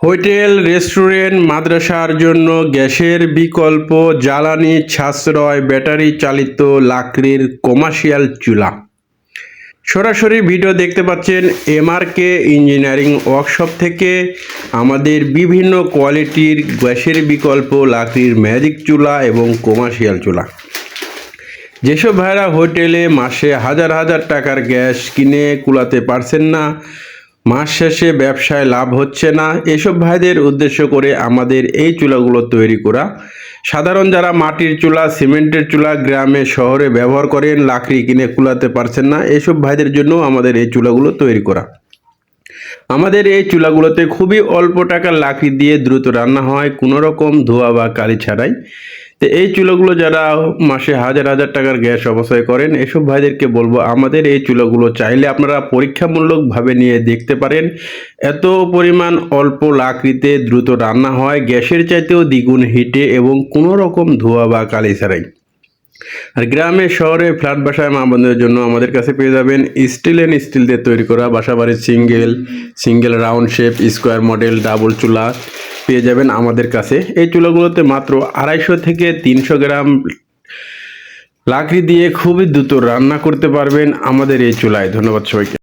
Hotel, restaurant, মাদ্রাসার জন্য গ্যাসের বিকল্প, জ্বালানি সাশ্রয়, ব্যাটারি চালিত লাকড়ির কমার্শিয়াল চুলা। সরাসরি ভিডিও দেখতে পাচ্ছেন এমআরকে ইঞ্জিনিয়ারিং ওয়ার্কশপ থেকে আমাদের বিভিন্ন কোয়ালিটির গ্যাসের বিকল্প, লাকড়ির ম্যাজিক চুলা এবং কমার্শিয়াল চুলা। যেসব ভাইরা হোটেলে মাসে হাজার হাজার টাকার গ্যাস কিনে কুলাতে পারছেন না মাস শেষে ব্যবসায় লাভ হচ্ছে না। এসব ভাইদের উদ্দেশ্য করে আমাদের এই চুলাগুলো তৈরি করা। সাধারণ যারা মাটির চুলা, সিমেন্টের চুলা গ্রামে, শহরে ব্যবহার করেন, লাকড়ি কিনে কুলাতে পারছেন না, এসব ভাইদের জন্য আমাদের এই চুলাগুলো তৈরি করা। আমাদের এই চুলাগুলোতে খুবই অল্প টাকার লাকড়ি দিয়ে দ্রুত রান্না হয়, কোনো রকম ধোয়া বা কালি ছাড়াই। তো এই চুলাগুলো যারা মাসে হাজার হাজার টাকার গ্যাস অপচয় করেন, এসব ভাইদেরকে বলব, আমাদের এই চুলাগুলো চাইলে আপনারা পরীক্ষামূলকভাবে নিয়ে দেখতে পারেন। এত পরিমাণ অল্প লাকড়িতে দ্রুত রান্না হয়, গ্যাসের চাইতেও দ্বিগুণ হিটে এবং কোনো রকম ধোয়া বা কালি ছাড়াই। আর গ্রামে, শহরে, ফ্ল্যাট বাসায় মা বোনদের জন্য আমাদের কাছে পেয়ে যাবেন স্টিল অ্যান্ড স্টিল দিয়ে তৈরি করা বাসা বাড়ির single single round shape, square model, double চুলা। পেয়ে যাবেন আমাদের কাছে। এই চুলাগুলোতে মাত্র আড়াইশো থেকে তিনশো গ্রাম লাকড়ি দিয়ে খুবই দ্রুত রান্না করতে পারবেন আমাদের এই চুলায়। ধন্যবাদ সবাইকে।